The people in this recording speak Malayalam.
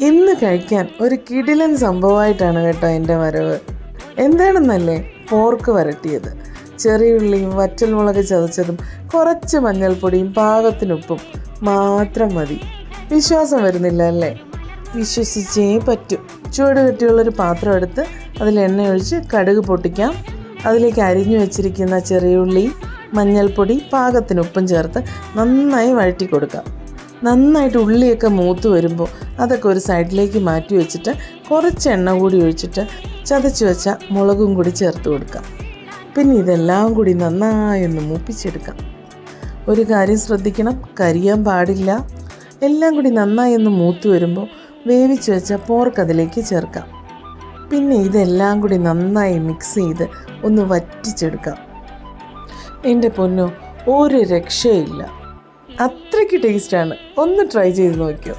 ഇന്ന് കഴിക്കാൻ ഒരു കിടിലൻ സംഭവമായിട്ടാണ് കേട്ടോ എന്റെ വരവ്. എന്താണെന്നല്ലേ? പോർക്ക് വരട്ടിയത്. ചെറിയുള്ളിയും വറ്റൽമുളക് ചതച്ചതും കുറച്ച് മഞ്ഞൾപ്പൊടിയും പാകത്തിനുപ്പും മാത്രം മതി. വിശ്വാസം വരുന്നില്ല അല്ലേ? വിശ്വസിച്ചേ പറ്റും. ചുവട് കെട്ടിയുള്ളൊരു പാത്രം എടുത്ത് അതിൽ എണ്ണ ഒഴിച്ച് കടുക് പൊട്ടിക്കാം. അതിലേക്ക് അരിഞ്ഞു വെച്ചിരിക്കുന്ന ചെറിയുള്ളി മഞ്ഞൾപ്പൊടി പാകത്തിന് ഉപ്പും ചേർത്ത് നന്നായി വഴറ്റി കൊടുക്കാം നന്നായിട്ട് ഉള്ളിയൊക്കെ മൂത്ത് വരുമ്പോൾ അതൊക്കെ ഒരു സൈഡിലേക്ക് മാറ്റി വെച്ചിട്ട് കുറച്ച് എണ്ണ കൂടി ഒഴിച്ചിട്ട് ചതച്ച് വെച്ച മുളകും കൂടി ചേർത്ത് കൊടുക്കാം. പിന്നെ ഇതെല്ലാം കൂടി നന്നായി ഒന്ന് മൂപ്പിച്ചെടുക്കാം. ഒരു കാര്യം ശ്രദ്ധിക്കണം കരിയാൻ പാടില്ല. എല്ലാം കൂടി നന്നായി ഒന്ന് മൂത്ത് വരുമ്പോൾ വേവിച്ച് വെച്ച പോർക്ക് അതിലേക്ക് ചേർക്കാം. പിന്നെ ഇതെല്ലാം കൂടി നന്നായി മിക്സ് ചെയ്ത് ഒന്ന് വറ്റിച്ചെടുക്കാം. എന്റെ പൊന്നോ ഒരു രക്ഷയില്ല. അത്രയ്ക്ക് ടേസ്റ്റാണ് ഒന്ന് ട്രൈ ചെയ്ത് നോക്കിയോ?